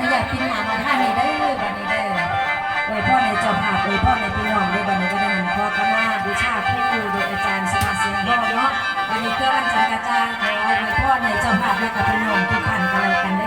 นุญาตพิมพ์หนามาท่านี้ได้อบันนี้ได้ออวยพ่อในเจ้าภาพอวยพ่อในพี่น้องได้บันนี้ก็ได้หันพ่อก็มาบูชาผู้โดยอาจารย์สมาเสียงพ่อเนาะวันนี้เพื่อวันจันทร์กระจางขออวยพ่อในเจ้าภาพและกับพี่น้องทุกท่านกันเลยกัน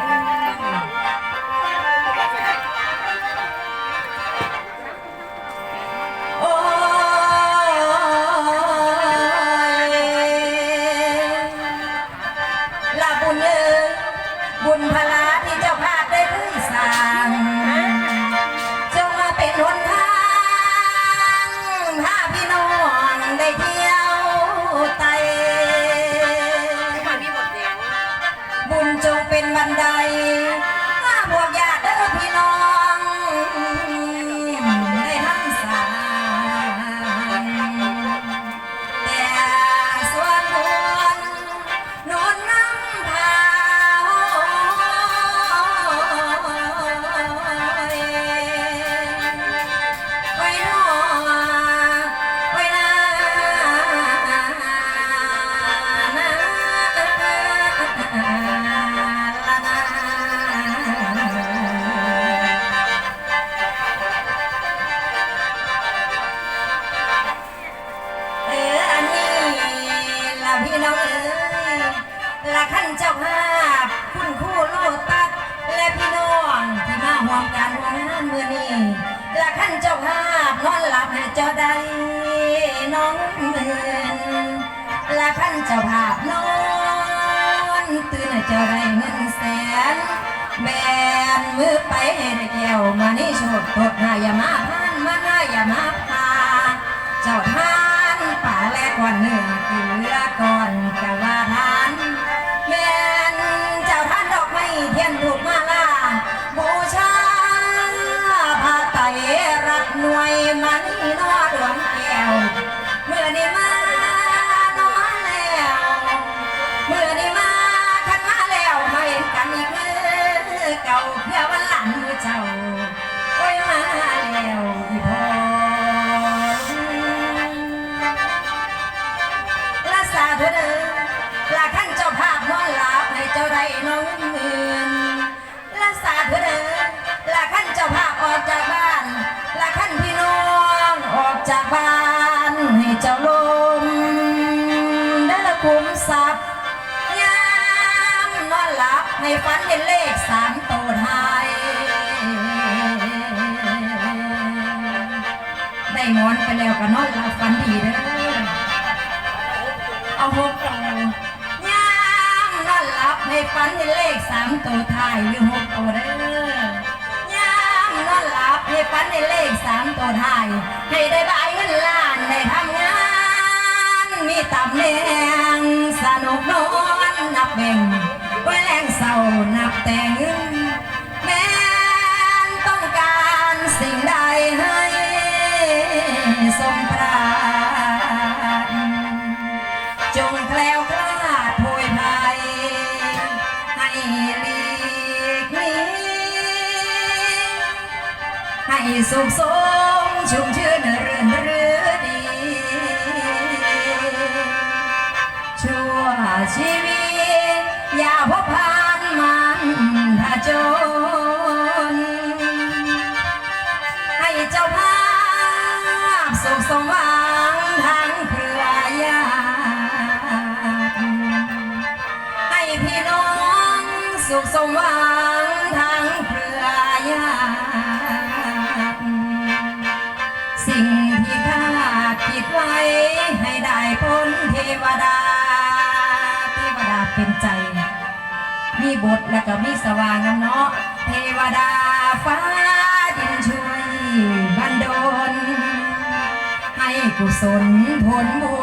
จงเป็นบันได เอ้ยละขั้นเจ้าภาพคุณครู่โลตัดและพี่น้องที่มาห่วมการห่วมงานมือนี้ละขั้นเจ้าภาพนอนหลับให้เจ้าได้น้องเมือนละขั้นเจ้าภาพนอนตื่นให้เจ้าได้เงินแสนแบนมือไปให้ได้แก้วมานี่โชดตดหน้ายามาพานมาหน้ายามาพา หลับให้ฝันเห็นเลขสามตัวไทยได้งอนไปแล้วก็นอนหลับฝันดีเด้อเอาหกตัวยามนอนหลับให้ฝันเห็นเลขสามตัวไทยหรือหกตัวเด้อยามนอนหลับให้ฝันเห็นเลขสามตัวไทยให้ได้ใบเงินล้านได้ทำงาน มีตำแหน่งสนุกนอนนับแบ่ง จงแคล้วคลาดโพยภัยให้ลีกหนีให้สุขสมชุ่มชื่น พี่น้องสุขสมหวังทั้งเครือญาติสิ่งที่ข้าคิดไว้ให้ได้พ้นเทวดา เทวดาเป็นใจ มีบทและก็มีสว่างนำเนาะเทวดาฟ้าดินช่วยบันดลให้กุศลผลบุญ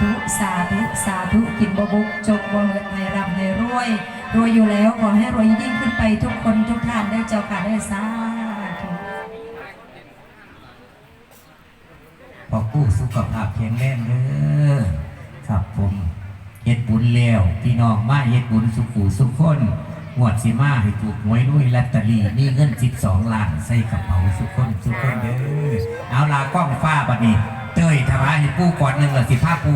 ธุ กินบบุกจงบ่เงินให้ร่ำให้รวย รวยอยู่แล้วขอให้รวยยิ่งขึ้นไปทุกคนทุกท่านได้เจ้าค่ะได้สาธุพอกู้สุขภาพแข็งแรงเด้อครับผมเฮ็ดบุญแล้วพี่น้องมาเฮ็ดบุญสุขูสุขคนงวดสิมาให้ถูกหวยนุ้ยลอตเตอรี่มีเงิน12ล้านใส่กระเป๋าสุขคนสุขคนเด้อเอาลากล้องฟ้าบัดนี้เต้ยถวายให้ปูก่อนหนึ่งละสิพาปู